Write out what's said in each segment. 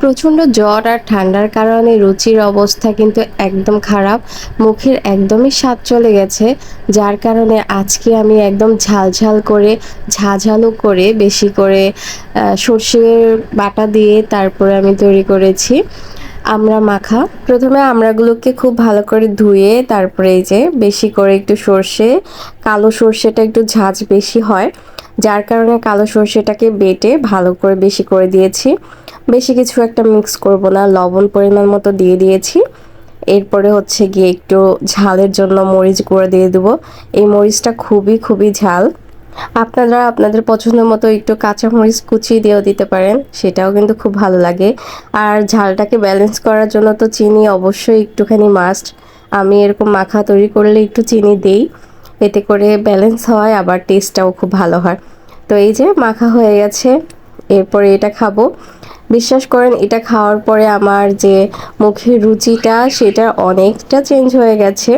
প্রচণ্ড জ্বর আর ঠান্ডার কারণে রুচির অবস্থা কিন্তু একদম খারাপ। মুখের একদমই স্বাদ চলে গেছে, যার কারণে আজকে আমি একদম ঝালঝাল করে, ঝাঝালো করে বেশি করে সর্ষের বাটা দিয়ে তারপরে আমি তৈরি করেছি আমরা মাখা। প্রথমে আমরাগুলোকে খুব ভালো করে ধুয়ে তারপরে এই যে বেশি করে একটু সর্ষে, কালো সর্ষেটা একটু ঝাঁঝ বেশি হয়, যার কারণে কালো সর্ষেটাকে বেটে ভালো করে বেশি করে দিয়েছি। বেশি কিছু একটা মিক্স করব না, লবণ পরিমাণ মতো দিয়ে দিয়েছি। এরপরে হচ্ছে গিয়ে একটু ঝালের জন্য মরিচ গুঁড়ো দিয়ে দেবো। এই মরিচটা খুবই খুবই ঝাল। আপনারা আপনাদের পছন্দ মতো একটু কাঁচা মরিচ কুচিয়ে দিয়েও দিতে পারেন, সেটাও কিন্তু খুব ভালো লাগে। আর ঝালটাকে ব্যালেন্স করার জন্য তো চিনি অবশ্যই একটুখানি মাস্ট আমি এরকম মাখা তৈরি করলে একটু চিনি দেই, এতে করে ব্যালেন্স হয়, আবার টেস্টটাও খুব ভালো হয়। তো এই যে মাখা হয়ে গেছে, এরপরে এটা খাব। বিশ্বাস করেন, এটা খাওয়ার পরে আমার যে মুখের রুচিটা, সেটা অনেকটা চেঞ্জ হয়ে গেছে।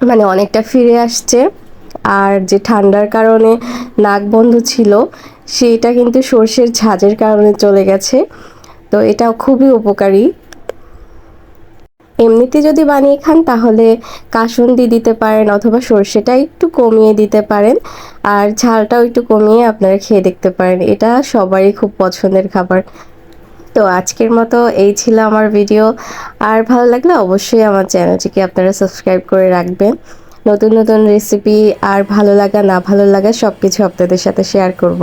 মানে অনেকটা ফিরে আসছে। আর যে ঠান্ডার কারণে নাক বন্ধ ছিল, সেটা কিন্তু সর্ষের ঝাঁজের কারণে চলে গেছে। তো এটা খুবই উপকারী। এমনিতে যদি বানিয়ে খান, তাহলে কাসুন্দি দিতে পারেন অথবা সর্ষেটা একটু কমিয়ে দিতে পারেন। আর ঝালটাও একটু কমিয়ে আপনারা খেয়ে দেখতে পারেন। এটা সবারই খুব পছন্দের খাবার। তো আজকের মতো এই ছিল আমার ভিডিও আর ভালো লাগলে অবশ্যই আমার চ্যানেলটিকে আপনারা সাবস্ক্রাইব করে রাখবেন। নতুন নতুন রেসিপি আর ভালো লাগা, না ভালো লাগা সব কিছু আপনাদের সাথে শেয়ার করব।